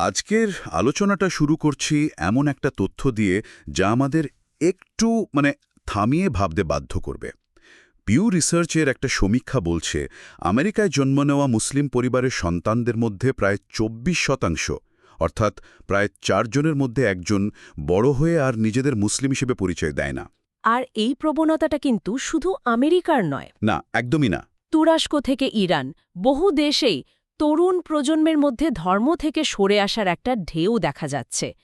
আজকের আলোচনাটা শুরু করছি এমন একটা তথ্য দিয়ে যা আমাদের একটু মানে থামিয়ে ভাবতে বাধ্য করবে। পিউ রিসার্চের একটা সমীক্ষা বলছে আমেরিকায় জন্ম নেওয়া মুসলিম পরিবারের সন্তানদের মধ্যে প্রায় চব্বিশ শতাংশ অর্থাৎ প্রায় চারজনের মধ্যে একজন বড় হয়ে আর নিজেদের মুসলিম হিসেবে পরিচয় দেয় না। আর এই প্রবণতাটা কিন্তু শুধু আমেরিকার নয়। না একদমই না। তুরস্ক থেকে ইরান বহু দেশেই তরুণ প্রজন্মের মধ্যে ধর্ম থেকে সরে আসার একটা ঢেউ দেখা যাচ্ছে।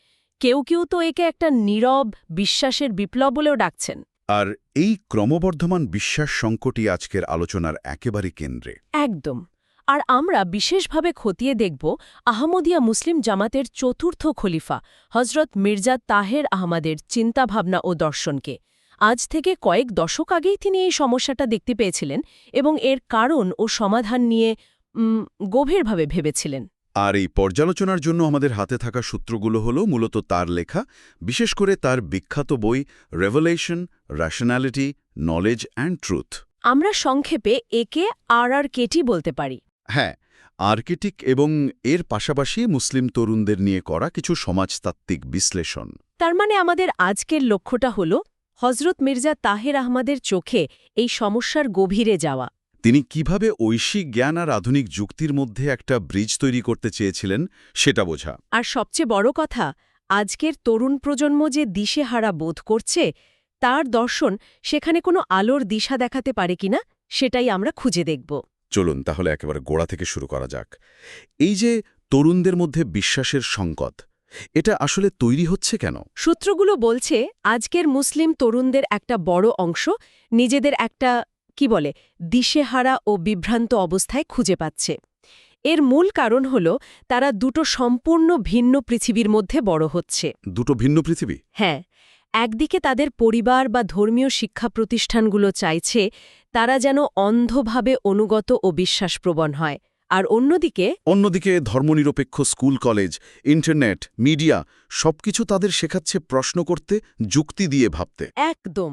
কেউ কেউ তো একে একটা নীরব বিশ্বাসের বিপ্লব বলেও ডাকছেন। আর এই ক্রমবর্ধমান বিশ্বাস সংকটই আজকের আলোচনার একেবারে কেন্দ্রে। একদম। আর আমরা বিশেষভাবে খতিয়ে দেখব আহমদিয়া মুসলিম জামাতের চতুর্থ খলিফা হজরত মির্জা তাহের আহমদের চিন্তাভাবনা ও দর্শনকে। আজ থেকে কয়েক দশক আগেই তিনি এই সমস্যাটা দেখতে পেয়েছিলেন এবং এর কারণ ও সমাধান নিয়ে গভীরভাবে ভেবেছিলেন। আর এই পর্যালোচনার জন্য আমাদের হাতে থাকা সূত্রগুলো হলো মূলত তার লেখা বিশেষ করে তার বিখ্যাত বই revelation rationality knowledge and truth আমরা সংক্ষেপে একে আর আর কেটি বলতে পারি। হ্যাঁ আর্কিটিক এবং এর পাশাপাশি মুসলিম তরুণদের নিয়ে করা কিছু সমাজতাত্ত্বিক বিশ্লেষণ। তার মানে আমাদের আজকের লক্ষ্যটা হল হজরত মির্জা তাহের আহমদের চোখে এই সমস্যার গভীরে যাওয়া। তিনি কীভাবে ঐশিক জ্ঞান আর আধুনিক যুক্তির মধ্যে একটা ব্রিজ তৈরি করতে চেয়েছিলেন সেটা বোঝা। আর সবচেয়ে বড় কথা আজকের তরুণ প্রজন্ম যে দিশেহারা বোধ করছে তার দর্শন সেখানে কোনো আলোর দিশা দেখাতে পারে কিনা সেটাই আমরা খুঁজে দেখব। চলুন তাহলে একেবারে গোড়া থেকে শুরু করা যাক। এই যে তরুণদের মধ্যে বিশ্বাসের সংকট এটা আসলে তৈরি হচ্ছে কেন? সূত্রগুলো বলছে আজকের মুসলিম তরুণদের একটা বড় অংশ নিজেদের একটা কি বলে দিশেহারা ও বিভ্রান্ত অবস্থায় খুঁজে পাচ্ছে। এর মূল কারণ হল তারা দুটো সম্পূর্ণ ভিন্ন পৃথিবীর মধ্যে বড় হচ্ছে। দুটো ভিন্ন পৃথিবী? হ্যাঁ একদিকে তাদের পরিবার বা ধর্মীয় শিক্ষা প্রতিষ্ঠানগুলো চাইছে তারা যেন অন্ধভাবে অনুগত ও বিশ্বাসপ্রবণ হয়। আর অন্যদিকে অন্যদিকে ধর্মনিরপেক্ষ স্কুল কলেজ ইন্টারনেট মিডিয়া সবকিছু তাদের শেখাচ্ছে প্রশ্ন করতে যুক্তি দিয়ে ভাবতে। একদম।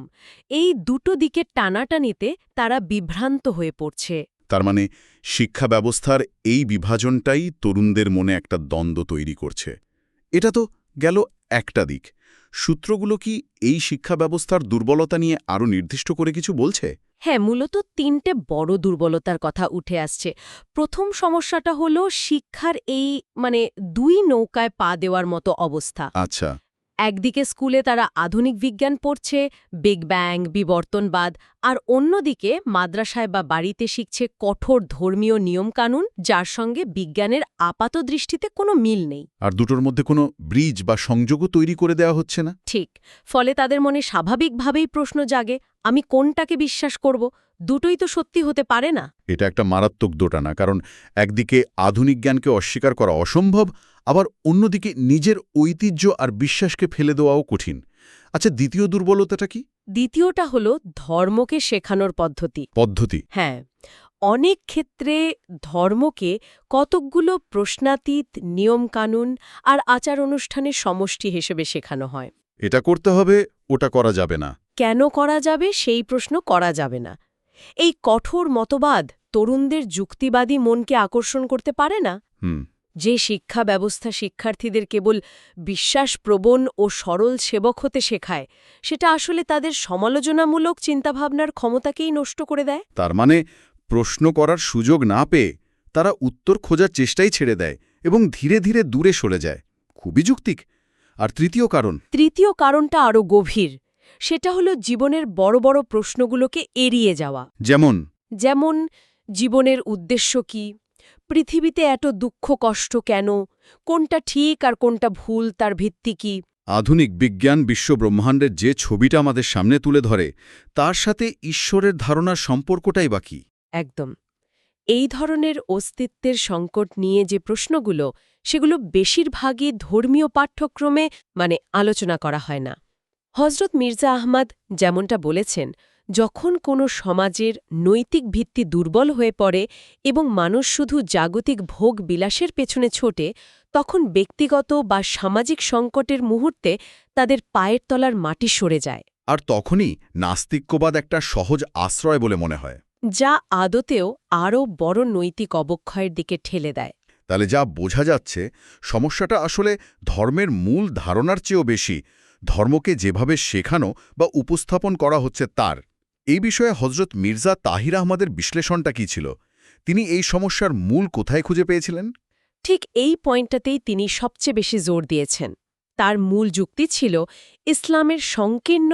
এই দুটো দিকে টানাটানিতে তারা বিভ্রান্ত হয়ে পড়ছে। তার মানে শিক্ষা ব্যবস্থার এই বিভাজনটাই তরুণদের মনে একটা দ্বন্দ্ব তৈরি করছে। এটা তো গেল একটা দিক। সূত্রগুলো কি এই শিক্ষা ব্যবস্থার দুর্বলতা নিয়ে আরও নির্দিষ্ট করে কিছু বলছে? হ্যাঁ মূলত তিনটে বড় দুর্বলতার কথা উঠে আসছে। প্রথম সমস্যাটা হলো শিক্ষার এই মানে দুই নৌকায় পা দেওয়ার মতো অবস্থা। আচ্ছা। একদিকে স্কুলে তারা আধুনিক বিজ্ঞান পড়ছে বিগ ব্যাং বিবর্তনবাদ আর অন্যদিকে মাদ্রাসায় বা বাড়িতে শিখছে কঠোর ধর্মীয় নিয়মকানুন যার সঙ্গে বিজ্ঞানের আপাত দৃষ্টিতে কোনো মিল নেই। আর দুটোর মধ্যে কোনো ব্রিজ বা সংযোগও তৈরি করে দেওয়া হচ্ছে না? ঠিক। ফলে তাদের মনে স্বাভাবিকভাবেই প্রশ্ন জাগে আমি কোনটাকে বিশ্বাস করব? দুটোই তো সত্যি হতে পারে না। এটা একটা মারাত্মক দোটানা কারণ একদিকে আধুনিক জ্ঞানকে অস্বীকার করা অসম্ভব আবার অন্যদিকে নিজের ঐতিহ্য আর বিশ্বাসকে ফেলে দেওয়াও কঠিন। আচ্ছা দ্বিতীয় দুর্বলতাটা কি? দ্বিতীয়টা হলো ধর্মকে শেখানোর পদ্ধতি। পদ্ধতি। হ্যাঁ অনেক ক্ষেত্রে ধর্মকে কতকগুলো প্রশ্নাতীত নিয়মকানুন আর আচার অনুষ্ঠানের সমষ্টি হিসেবে শেখানো হয়। এটা করতে হবে ওটা করা যাবে না। কেন করা যাবে সেই প্রশ্ন করা যাবে না। এই কঠোর মতবাদ তরুণদের যুক্তিবাদী মনকে আকর্ষণ করতে পারে না। যে শিক্ষা ব্যবস্থা শিক্ষার্থীদের কেবল বিশ্বাসপ্রবণ ও সরল সেবক হতে শেখায় সেটা আসলে তাদের সমালোচনামূলক চিন্তাভাবনার ক্ষমতাকেই নষ্ট করে দেয়। তার মানে প্রশ্ন করার সুযোগ না পেয়ে তারা উত্তর খোঁজার চেষ্টাই ছেড়ে দেয় এবং ধীরে ধীরে দূরে সরে যায়। খুবই যুক্তিক। আর তৃতীয় কারণ? তৃতীয় কারণটা আরও গভীর। সেটা হলো জীবনের বড় বড় প্রশ্নগুলোকে এড়িয়ে যাওয়া। যেমন? যেমন জীবনের উদ্দেশ্য কি? পৃথিবীতে এত দুঃখ কষ্ট কেন? কোনটা ঠিক আর কোনটা ভুল তার ভিত্তি কি? আধুনিক বিজ্ঞান বিশ্ব ব্রহ্মাণ্ডের যে ছবিটা আমাদের সামনে তুলে ধরে তার সাথে ঈশ্বরের ধারণার সম্পর্কটাই বাকি একদম। এই ধরনের অস্তিত্বের সংকট নিয়ে যে প্রশ্নগুলো সেগুলো বেশিরভাগই ধর্মীয় পাঠ্যক্রমে মানে আলোচনা করা হয় না। হজরত মির্জা আহমদ যেমনটা বলেছেন যখন কোনো সমাজের নৈতিক ভিত্তি দুর্বল হয়ে পড়ে এবং মানুষ শুধু জাগতিক ভোগ বিলাসের পেছনে ছোটে তখন ব্যক্তিগত বা সামাজিক সংকটের মুহূর্তে তাদের পায়ের তলার মাটি সরে যায়। আর তখনই নাস্তিক্যবাদ একটা সহজ আশ্রয় বলে মনে হয়। যা আদতেও আরও বড় নৈতিক অবক্ষয়ের দিকে ঠেলে দেয়। তাহলে যা বোঝা যাচ্ছে সমস্যাটা আসলে ধর্মের মূল ধারণার চেয়েও বেশি ধর্মকে যেভাবে শেখানো বা উপস্থাপন করা হচ্ছে তার এই বিষয়ে হজরত মির্জা তাহির আহমদের বিশ্লেষণটা কি ছিল? তিনি এই সমস্যার মূল কোথায় খুঁজে পেয়েছিলেন? ঠিক এই পয়েন্টটাতেই তিনি সবচেয়ে বেশি জোর দিয়েছেন। তার মূল যুক্তি ছিল ইসলামের সংকীর্ণ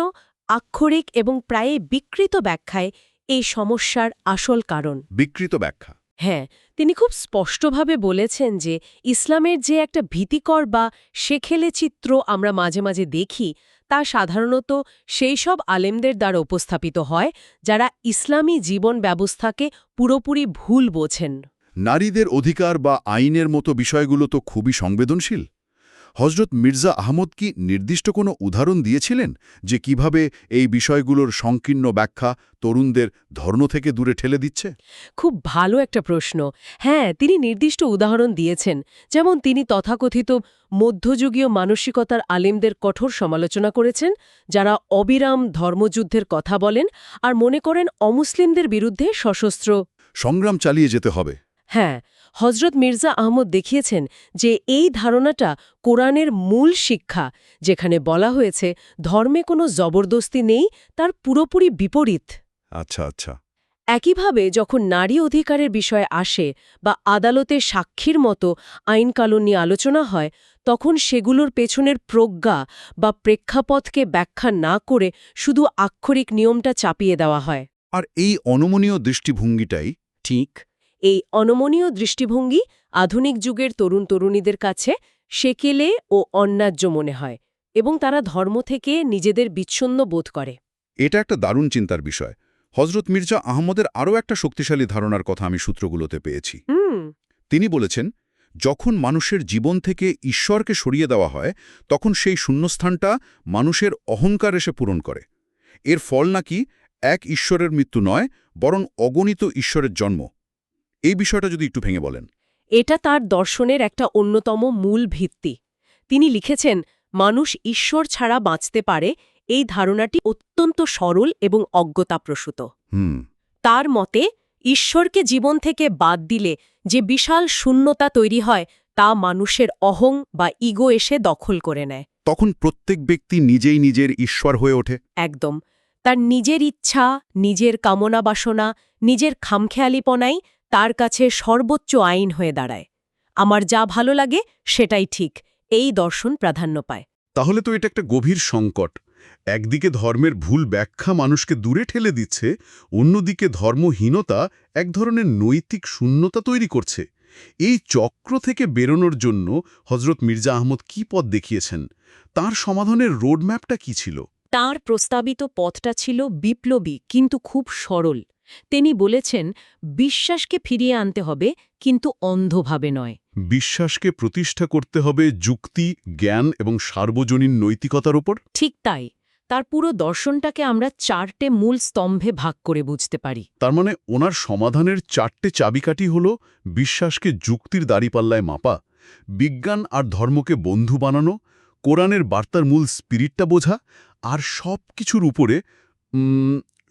আক্ষরিক এবং প্রায় বিকৃত ব্যাখ্যায় এই সমস্যার আসল কারণ। বিকৃত ব্যাখ্যা। হ্যাঁ তিনি খুব স্পষ্টভাবে বলেছেন যে ইসলামের যে একটা ভীতিকর বা শেখেলে চিত্র আমরা মাঝে মাঝে দেখি, তা সাধারণত সেই সব আলেমদের দ্বারা উপস্থাপিত হয় যারা ইসলামী জীবন ব্যবস্থাকে পুরোপুরি ভুল বোঝেন। নারীদের অধিকার বা আইনের মতো বিষয়গুলো তো খুবই সংবেদনশীল। হজরত মির্জা আহমদ কি নির্দিষ্ট কোনো উদাহরণ দিয়েছিলেন যে কীভাবে এই বিষয়গুলোর সংকীর্ণ ব্যাখ্যা তরুণদের ধর্ম থেকে দূরে ঠেলে দিচ্ছে? খুব ভালো একটা প্রশ্ন। হ্যাঁ তিনি নির্দিষ্ট উদাহরণ দিয়েছেন। যেমন তিনি তথাকথিত মধ্যযুগীয় মানসিকতার আলেমদের কঠোর সমালোচনা করেছেন যারা অবিরাম ধর্মযুদ্ধের কথা বলেন আর মনে করেন অমুসলিমদের বিরুদ্ধে সশস্ত্র সংগ্রাম চালিয়ে যেতে হবে। হ্যাঁ হজরত মির্জা আহমদ দেখিয়েছেন যে এই ধারণাটা কোরআনের মূল শিক্ষা যেখানে বলা হয়েছে ধর্মে কোনো জবরদস্তি নেই তার পুরোপুরি বিপরীত। আচ্ছা আচ্ছা। একইভাবে যখন নারী অধিকারের বিষয়ে আসে বা আদালতে সাক্ষীর মতো আইনকানুন নিয়ে আলোচনা হয় তখন সেগুলোর পেছনের প্রজ্ঞা বা প্রেক্ষাপথকে ব্যাখ্যা না করে শুধু আক্ষরিক নিয়মটা চাপিয়ে দেওয়া হয়। আর এই অনমনীয় দৃষ্টিভঙ্গিটাই ঠিক এই অনমনীয় দৃষ্টিভঙ্গি আধুনিক যুগের তরুণ তরুণীদের কাছে সেকেলে ও অন্যায্য মনে হয় এবং তারা ধর্ম থেকে নিজেদের বিচ্ছন্ন বোধ করে। এটা একটা দারুণ চিন্তার বিষয়। হজরত মির্জা আহমদের আরও একটা শক্তিশালী ধারণার কথা আমি সূত্রগুলোতে পেয়েছি। হুম। তিনি বলেছেন যখন মানুষের জীবন থেকে ঈশ্বরকে সরিয়ে দেওয়া হয় তখন সেই শূন্যস্থানটা মানুষের অহংকার এসে পূরণ করে। এর ফল নাকি এক ঈশ্বরের মৃত্যু নয় বরং অগণিত ঈশ্বরের জন্ম। এই বিষয়টা যদি একটু ভেঙে বলেন। এটা তার দর্শনের একটা অন্যতম মূল ভিত্তি। তিনি লিখেছেন মানুষ ঈশ্বর ছাড়া বাঁচতে পারে এই ধারণাটি অত্যন্ত সরল এবং অজ্ঞতাপ্রসূত। তার মতে ঈশ্বরকে জীবন থেকে বাদ দিলে যে বিশাল শূন্যতা তৈরি হয় তা মানুষের অহং বা ইগো এসে দখল করে নেয়। তখন প্রত্যেক ব্যক্তি নিজেই নিজের ঈশ্বর হয়ে ওঠে। একদম। তার নিজের ইচ্ছা নিজের কামনা বাসনা নিজের খামখেয়ালিপনাই তার কাছে সর্বোচ্চ আইন হয়ে দাঁড়ায়। আমার যা ভালো লাগে সেটাই ঠিক এই দর্শন প্রাধান্য পায়। তাহলে তো এটা একটা গভীর সংকট। একদিকে ধর্মের ভুল ব্যাখ্যা মানুষকে দূরে ঠেলে দিচ্ছে অন্যদিকে ধর্মহীনতা এক ধরনের নৈতিক শূন্যতা তৈরি করছে। এই চক্র থেকে বেরোনোর জন্য হজরত মির্জা আহমদ কি পথ দেখিয়েছেন? তার সমাধানের রোডম্যাপটা কি ছিল? তার প্রস্তাবিত পথটা ছিল বিপ্লবী কিন্তু খুব সরল। তিনি বলেছেন বিশ্বাসকে ফিরিয়ে আনতে হবে কিন্তু অন্ধভাবে নয়। বিশ্বাসকে প্রতিষ্ঠা করতে হবে যুক্তি জ্ঞান এবং সার্বজনীন নৈতিকতার উপর? ঠিক তাই। তার পুরো দর্শনটাকে আমরা চারটে মূল স্তম্ভে ভাগ করে বুঝতে পারি। তার মানে ওনার সমাধানের চারটে চাবিকাঠি হল বিশ্বাসকে যুক্তির দাড়িপাল্লায় মাপা বিজ্ঞান আর ধর্মকে বন্ধু বানানো কোরআনের বার্তার মূল স্পিরিটটা বোঝা আর সব কিছুর উপরে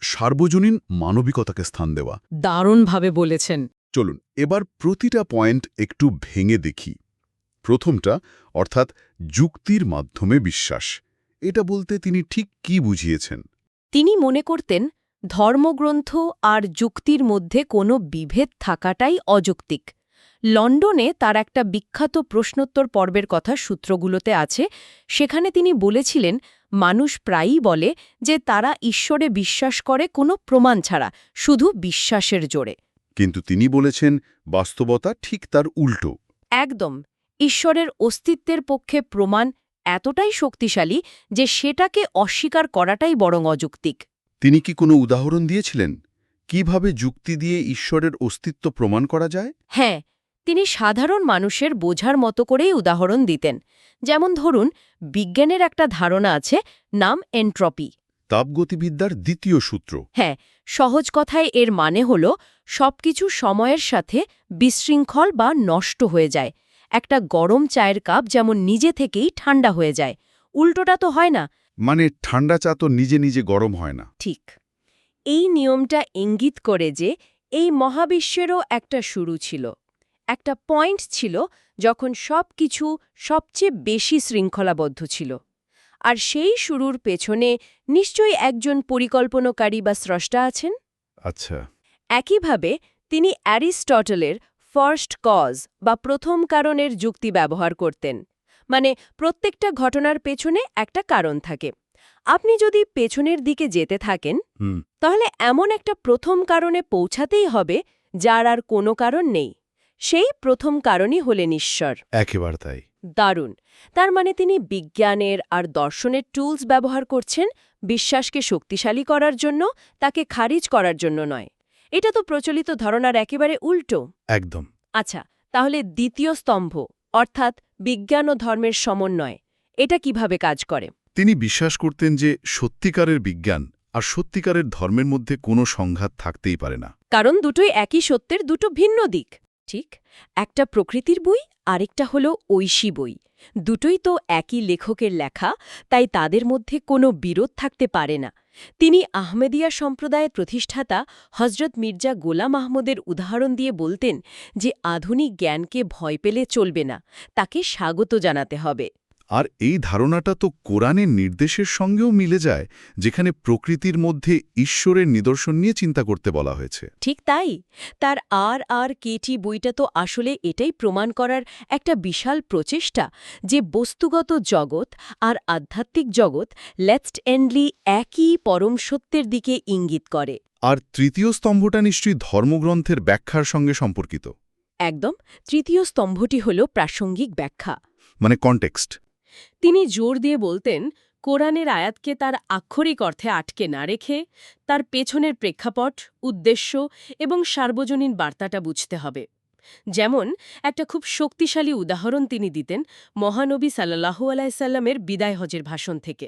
সার্বজনীন মানবিকতাকে স্থান দেওয়া। দারুণভাবে বলেছেন। চলুন এবার প্রতিটা পয়েন্ট একটু ভেঙে দেখি। প্রথমটা অর্থাৎ যুক্তির মাধ্যমে বিশ্বাস। এটা বলতে তিনি ঠিক কি বুঝিয়েছেন? তিনি মনে করতেন ধর্মগ্রন্থ আর যুক্তির মধ্যে কোনো বিভেদ থাকাটাই অযৌক্তিক। লন্ডনে তার একটা বিখ্যাত প্রশ্নোত্তর পর্বের কথা সূত্রগুলোতে আছে সেখানে তিনি বলেছিলেন মানুষ প্রায়ই বলে যে তারা ঈশ্বরে বিশ্বাস করে কোনো প্রমাণ ছাড়া শুধু বিশ্বাসের জোরে। কিন্তু তিনি বলেছেন বাস্তবতা ঠিক তার উল্টো। একদম। ঈশ্বরের অস্তিত্বের পক্ষে প্রমাণ এতটাই শক্তিশালী যে সেটাকে অস্বীকার করাটাই বরং অযৌক্তিক। তিনি কি কোনো উদাহরণ দিয়েছিলেন? কীভাবে যুক্তি দিয়ে ঈশ্বরের অস্তিত্ব প্রমাণ করা যায়? হ্যাঁ তিনি সাধারণ মানুষের বোঝার মতো করেই উদাহরণ দিতেন। যেমন ধরুন বিজ্ঞানের একটা ধারণা আছে নাম এন্ট্রপি। তাপগতিবিদ্যার দ্বিতীয় সূত্র। হ্যাঁ সহজ কথায় এর মানে হল সবকিছু সময়ের সাথে বিশৃঙ্খল বা নষ্ট হয়ে যায়। একটা গরম চায়ের কাপ যেমন নিজে থেকেই ঠান্ডা হয়ে যায়। উল্টোটা তো হয় না। মানে ঠান্ডা চা তো নিজে নিজে গরম হয় না। ঠিক। এই নিয়মটা ইঙ্গিত করে যে এই মহাবিশ্বেরও একটা শুরু ছিল। একটা পয়েন্ট ছিল যখন সব কিছু সবচেয়ে বেশি শৃঙ্খলাবদ্ধ ছিল। আর সেই শুরুর পেছনে নিশ্চয়ই একজন পরিকল্পনাকারী বা স্রষ্টা আছেন? আচ্ছা। একইভাবে তিনি অ্যারিস্টটলের ফার্স্ট কজ বা প্রথম কারণের যুক্তি ব্যবহার করতেন। মানে প্রত্যেকটা ঘটনার পেছনে একটা কারণ থাকে। আপনি যদি পেছনের দিকে যেতে থাকেন তাহলে এমন একটা প্রথম কারণে পৌঁছাতেই হবে যার আর কোনো কারণ নেই। সেই প্রথম কারণই হলেন ঈশ্বর। একেবার তাই। দারুণ। তার মানে তিনি বিজ্ঞানের আর দর্শনের টুলস ব্যবহার করছেন বিশ্বাসকে শক্তিশালী করার জন্য তাকে খারিজ করার জন্য নয়। এটা তো প্রচলিত ধারণার একেবারে উল্টো। একদম। আচ্ছা তাহলে দ্বিতীয় স্তম্ভ অর্থাৎ বিজ্ঞান ও ধর্মের সমন্বয় এটা কীভাবে কাজ করে? তিনি বিশ্বাস করতেন যে সত্যিকারের বিজ্ঞান আর সত্যিকারের ধর্মের মধ্যে কোনো সংঘাত থাকতেই পারে না। কারণ দুটোই একই সত্যের দুটো ভিন্ন দিক। ঠিক, একটা প্রকৃতির বই, আরেকটা হলো ঐশী বই। দুটোই তো একই লেখকের লেখা, তাই তাদের মধ্যে কোনো বিরোধ থাকতে পারে না। তিনি আহমেদিয়া সম্প্রদায়ের প্রতিষ্ঠাতা হজরত মির্জা গোলাম আহমদের উদাহরণ দিয়ে বলতেন যে, আধুনিক জ্ঞানকে ভয় পেলে চলবে না, তাকে স্বাগত জানাতে হবে। আর এই ধারণাটা তো কোরআনের নির্দেশের সঙ্গেও মিলে যায় যেখানে প্রকৃতির মধ্যে ঈশ্বরের নিদর্শন নিয়ে চিন্তা করতে বলা হয়েছে। ঠিক তাই। তার আর আর কেটি বইটা তো আসলে এটাই প্রমাণ করার একটা বিশাল প্রচেষ্টা যে বস্তুগত জগৎ আর আধ্যাত্মিক জগৎ লেটস্ট এন্ডলি একই পরম সত্যের দিকে ইঙ্গিত করে। আর তৃতীয় স্তম্ভটা নিশ্চয়ই ধর্মগ্রন্থের ব্যাখ্যার সঙ্গে সম্পর্কিত। একদম। তৃতীয় স্তম্ভটি হল প্রাসঙ্গিক ব্যাখ্যা। মানে কনটেক্সট তিনি জোর দিয়ে বলতেন, কোরআনের আয়াতকে তার আক্ষরিক অর্থে আটকে না রেখে তার পেছনের প্রেক্ষাপট, উদ্দেশ্য এবং সার্বজনীন বার্তাটা বুঝতে হবে। যেমন একটা খুব শক্তিশালী উদাহরণ তিনি দিতেন মহানবী সাল্লাহু আলাইসাল্লামের বিদায় হজের ভাষণ থেকে।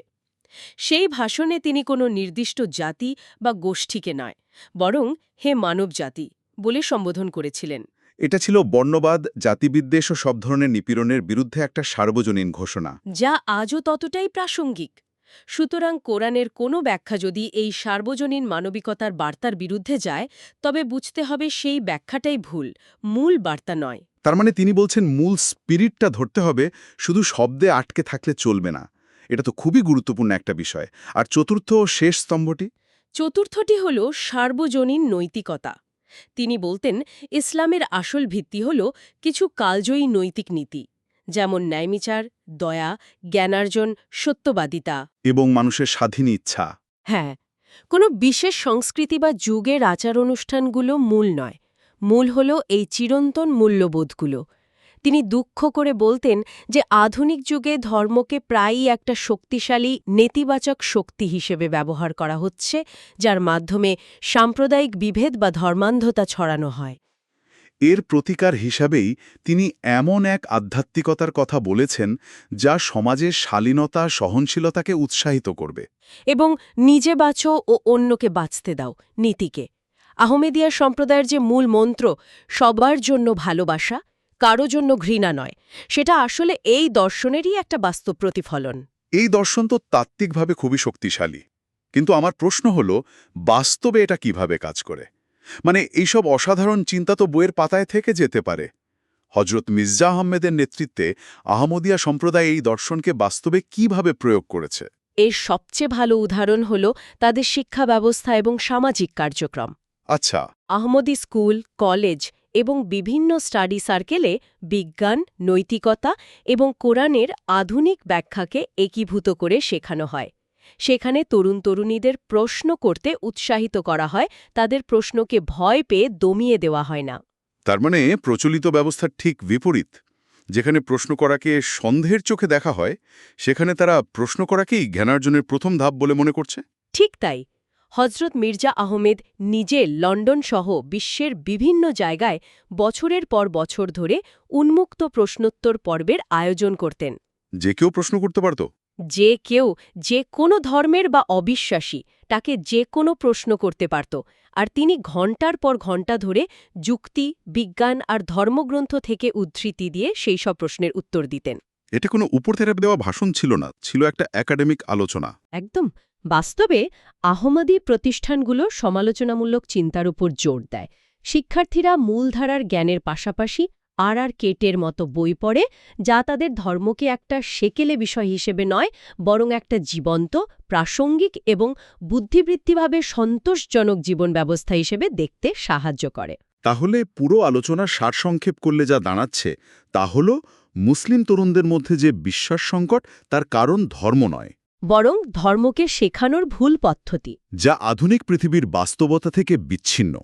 সেই ভাষণে তিনি কোনো নির্দিষ্ট জাতি বা গোষ্ঠীকে নয়, বরং হে মানব জাতি বলে সম্বোধন করেছিলেন। এটা ছিল বর্ণবাদ জাতিবিদ্বেষ ও সব ধরনের নিপীড়নের বিরুদ্ধে একটা সার্বজনীন ঘোষণা। যা আজও ততটাই প্রাসঙ্গিক। সুতরাং কোরআনের কোনো ব্যাখ্যা যদি এই সার্বজনীন মানবিকতার বার্তার বিরুদ্ধে যায় তবে বুঝতে হবে সেই ব্যাখ্যাটাই ভুল মূল বার্তা নয়। তার মানে তিনি বলছেন মূল স্পিরিটটা ধরতে হবে শুধু শব্দে আটকে থাকলে চলবে না। এটা তো খুবই গুরুত্বপূর্ণ একটা বিষয়। আর চতুর্থ ও শেষ স্তম্ভটি? চতুর্থটি হল সার্বজনীন নৈতিকতা। তিনি বলতেন ইসলামের আসল ভিত্তি হল কিছু কালজয়ী নৈতিক নীতি যেমন ন্যায়মিচার দয়া জ্ঞানার্জন সত্যবাদিতা। এবং মানুষের স্বাধীন ইচ্ছা। হ্যাঁ কোনো বিশেষ সংস্কৃতি বা যুগের আচার অনুষ্ঠানগুলো মূল নয়। মূল হল এই চিরন্তন মূল্যবোধগুলো তিনি দুঃখ করে বলতেন যে আধুনিক যুগে ধর্মকে প্রায়ই একটা শক্তিশালী নেতিবাচক শক্তি হিসেবে ব্যবহার করা হচ্ছে যার মাধ্যমে সাম্প্রদায়িক বিভেদ বা ধর্মান্ধতা ছড়ানো হয়। এর প্রতিকার হিসাবেই তিনি এমন এক আধ্যাত্মিকতার কথা বলেছেন যা সমাজের শালীনতা সহনশীলতাকে উৎসাহিত করবে। এবং নিজে বাঁচো ও অন্যকে বাঁচতে দাও নীতিকে। আহমেদিয়া সম্প্রদায়ের যে মূল মন্ত্র সবার জন্য ভালোবাসা কারও জন্য ঘৃণা নয়। সেটা আসলে এই দর্শনেরই একটা বাস্তব প্রতিফলন। এই দর্শন তো তাত্ত্বিকভাবে খুবই শক্তিশালী। কিন্তু আমার প্রশ্ন হল বাস্তবে এটা কীভাবে কাজ করে? মানে এইসব অসাধারণ চিন্তা তো বইয়ের পাতায় থেকে যেতে পারে। হজরত মির্জা আহমেদের নেতৃত্বে আহমদিয়া সম্প্রদায় এই দর্শনকে বাস্তবে কীভাবে প্রয়োগ করেছে? এর সবচেয়ে ভালো উদাহরণ হল তাদের শিক্ষা ব্যবস্থা এবং সামাজিক কার্যক্রম। আচ্ছা। আহমদী স্কুল কলেজ এবং বিভিন্ন স্টাডি সার্কেলে বিজ্ঞান নৈতিকতা এবং কোরআনের আধুনিক ব্যাখ্যাকে একীভূত করে শেখানো হয়। সেখানে তরুণ তরুণীদের প্রশ্ন করতে উৎসাহিত করা হয় তাদের প্রশ্নকে ভয় পেয়ে দমিয়ে দেওয়া হয় না। তার মানে প্রচলিত ব্যবস্থার ঠিক বিপরীত। যেখানে প্রশ্ন করাকে সন্দেহের চোখে দেখা হয় সেখানে তারা প্রশ্ন করাকেই জ্ঞানার্জনের প্রথম ধাপ বলে মনে করছে? ঠিক তাই। হজরত মির্জা আহমেদ নিজে লন্ডন সহ বিশ্বের বিভিন্ন জায়গায় বছরের পর বছর ধরে উন্মুক্ত প্রশ্নোত্তর পর্বের আয়োজন করতেন। যে কেউ প্রশ্ন করতে পারত? যে কেউ যে কোনো ধর্মের বা অবিশ্বাসী তাকে যে কোনো প্রশ্ন করতে পারত আর তিনি ঘণ্টার পর ঘণ্টা ধরে যুক্তি বিজ্ঞান আর ধর্মগ্রন্থ থেকে উদ্ধৃতি দিয়ে সেই সব প্রশ্নের উত্তর দিতেন। এটা কোনো উপর থেকে দেওয়া ভাষণ ছিল না ছিল একটা একাডেমিক আলোচনা। একদম। বাস্তবে আহমদী প্রতিষ্ঠানগুলো সমালোচনামূলক চিন্তার উপর জোর দেয়। শিক্ষার্থীরা মূলধারার জ্ঞানের পাশাপাশি আর আর কেটের মতো বই পড়ে, যা তাদের ধর্মকে একটা সেকেলে বিষয় হিসেবে নয়, বরং একটা জীবন্ত, প্রাসঙ্গিক এবং বুদ্ধিবৃত্তিভাবে সন্তোষজনক জীবন ব্যবস্থা হিসেবে দেখতে সাহায্য করে। তাহলে পুরো আলোচনার সারসংক্ষেপ করলে যা দাঁড়াচ্ছে, তা হল মুসলিম তরুণদের মধ্যে যে বিশ্বাস সংকট, তার কারণ ধর্ম নয়। বরং ধর্মকে শেখানোর ভুল পদ্ধতি। যা আধুনিক পৃথিবীর বাস্তবতা থেকে বিচ্ছিন্ন।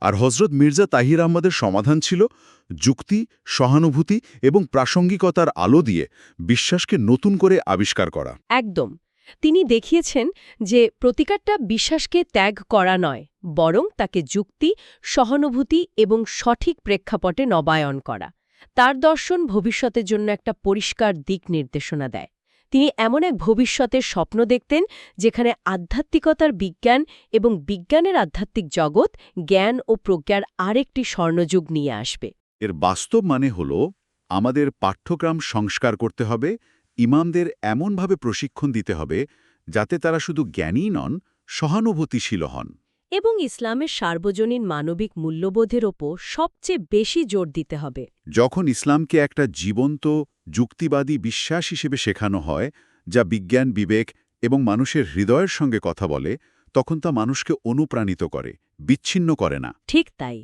আর হজরত মির্জা তাহির আহমদের সমাধান ছিল যুক্তি সহানুভূতি এবং প্রাসঙ্গিকতার আলো দিয়ে বিশ্বাসকে নতুন করে আবিষ্কার করা। একদম। তিনি দেখিয়েছেন যে প্রতিকারটা বিশ্বাসকে ত্যাগ করা নয় বরং তাকে যুক্তি সহানুভূতি এবং সঠিক প্রেক্ষাপটে নবায়ন করা। তার দর্শন ভবিষ্যতের জন্য একটা পরিষ্কার দিক নির্দেশনা দেয়। তিনি এমন এক ভবিষ্যতের স্বপ্ন দেখতেন যেখানে আধ্যাত্মিকতার বিজ্ঞান এবং বিজ্ঞানের আধ্যাত্মিক জগৎ জ্ঞান ও প্রজ্ঞার আরেকটি স্বর্ণযুগ নিয়ে আসবে। এর বাস্তব মানে হল আমাদের পাঠ্যক্রম সংস্কার করতে হবে ইমামদের এমনভাবে প্রশিক্ষণ দিতে হবে যাতে তারা শুধু জ্ঞানী নন সহানুভূতিশীল হন। এবং ইসলামের সার্বজনীন মানবিক মূল্যবোধের ওপর সবচেয়ে বেশি জোর দিতে হবে। যখন ইসলামকে একটা জীবন্ত যুক্তিবাদী বিশ্বাস হিসেবে শেখানো হয় যা বিজ্ঞান বিবেক এবং মানুষের হৃদয়ের সঙ্গে কথা বলে তখন তা মানুষকে অনুপ্রাণিত করে বিচ্ছিন্ন করে না। ঠিক তাই।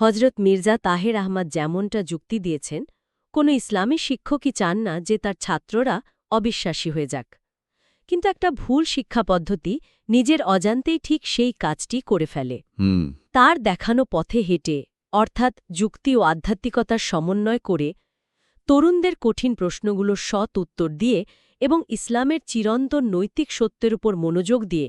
হজরত মির্জা তাহের আহমদ যেমনটা যুক্তি দিয়েছেন কোনো ইসলামী শিক্ষকই চান না যে তার ছাত্ররা অবিশ্বাসী হয়ে যাক। কিন্তু একটা ভুল শিক্ষা পদ্ধতি নিজের অজান্তেই ঠিক সেই কাজটি করে ফেলে। তার দেখানো পথে হেঁটে অর্থাৎ যুক্তি ও আধ্যাত্মিকতার সমন্বয় করে তরুণদের কঠিন প্রশ্নগুলোর সৎ উত্তর দিয়ে এবং ইসলামের চিরন্তন নৈতিক সত্যের উপর মনোযোগ দিয়ে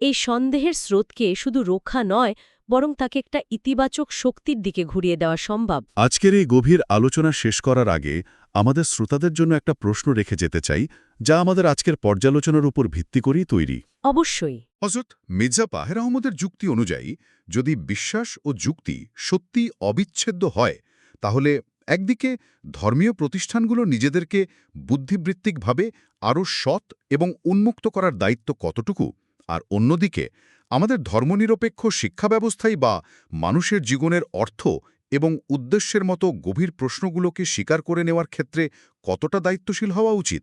এই সন্দেহের স্রোতকে শুধু রক্ষা নয় বরং তাকে একটা ইতিবাচক শক্তির দিকে ঘুরিয়ে দেওয়া সম্ভব। আজকের এই গভীর আলোচনা শেষ করার আগে আমাদের শ্রোতাদের জন্য একটা প্রশ্ন রেখে যেতে চাই যা আমাদের আজকের পর্যালোচনার উপর ভিত্তি করেই তৈরি। অবশ্যই। হজরত মির্জা পাহের আহমদের যুক্তি অনুযায়ী যদি বিশ্বাস ও যুক্তি সত্যি অবিচ্ছেদ্য হয় তাহলে একদিকে ধর্মীয় প্রতিষ্ঠানগুলো নিজেদেরকে বুদ্ধিবৃত্তিকভাবে আরও সৎ এবং উন্মুক্ত করার দায়িত্ব কতটুকু? আর অন্যদিকে, আমাদের ধর্মনিরপেক্ষ শিক্ষা ব্যবস্থাই বা মানুষের জীবনের অর্থ এবং উদ্দেশ্যের মতো গভীর প্রশ্নগুলোকে স্বীকার করে নেওয়ার ক্ষেত্রে কতটা দায়িত্বশীল হওয়া উচিত?